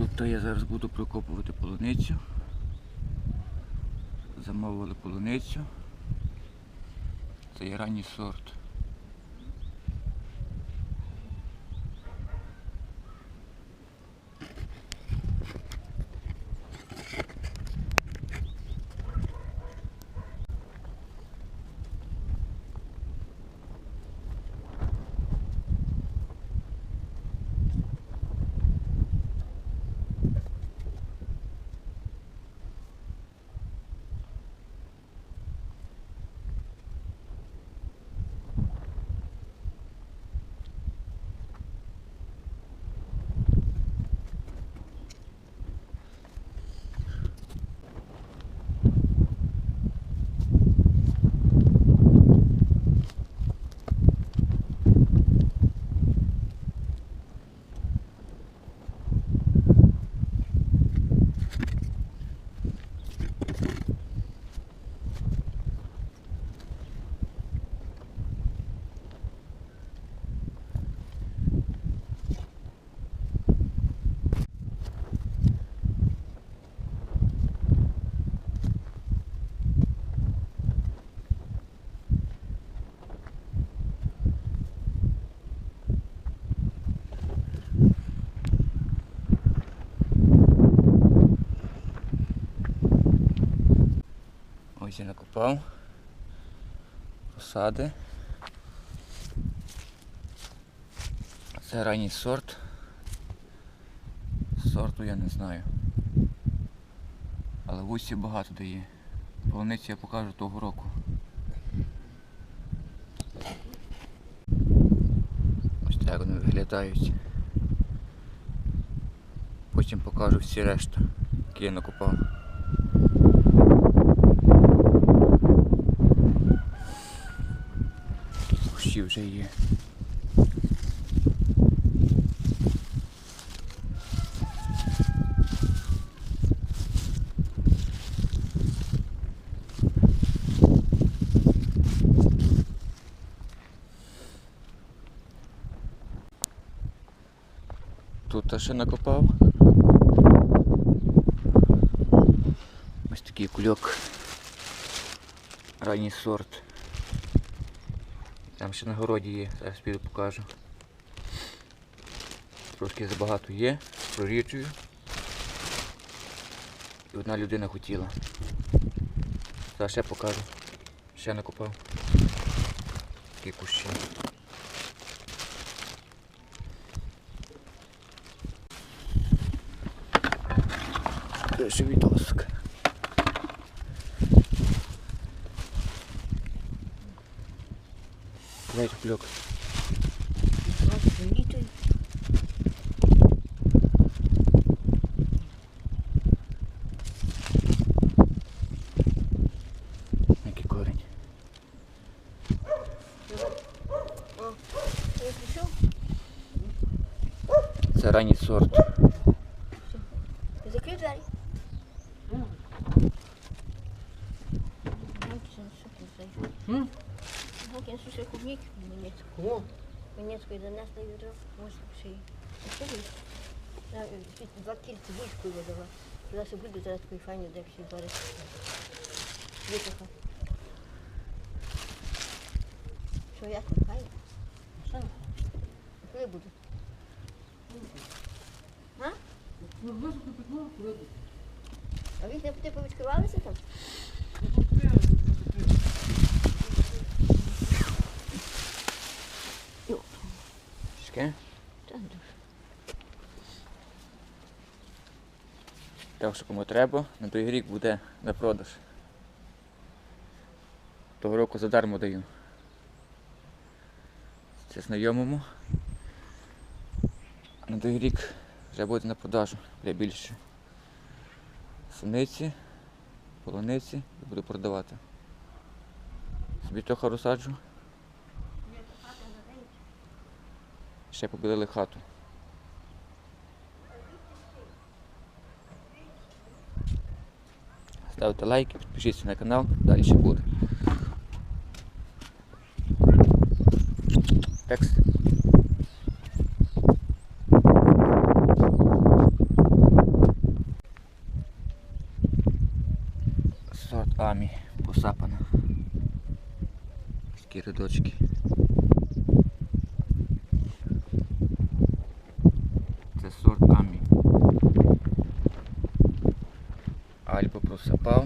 Тут то я зараз буду прокопувати полуницю. Замовили полуницю. Це є ранній сорт. Ось. Посади. Це ранній сорт. Сорту я не знаю. Але вусі багато дає. Полуницю я покажу того року. Ось так вони виглядають. Потім покажу всі решта, які я накопав. Кущі вже є. Тут ще накопав. Ось такий кульок. Ранній сорт. Там ще на городі є, зараз піду покажу. Трошки забагато є, проріджую. І одна людина хотіла. Зараз ще покажу. Ще накопав. Такі кущі. Ще відосик. Дайте кульок. Який корінь. Це ранній сорт. Закрий двері. М? Я суши клубник Минецку. О, Минецку и донесла ведро. Может, шеи. Два кільця вишку його дала. Зараз я буду зараз такої файні, де всі зараз. Випиха. Що як? Файно? що? Коли буду? Ну, пікло, куди? А вікна ти повідкривалися там? Шке? Та ну. Так що кому треба, на той рік буде на продаж. Того року задармо даю. Це знайомому. На той рік вже буде на продажу, буде більше. Суниці, полуниці буду продавати. Собі трохи розсаджу. ще побілили хату. Ставте лайки, підпишіться на канал, далі ще буде. Текст. Сорт амі посапана. Такі рядочки. Альбо просипав.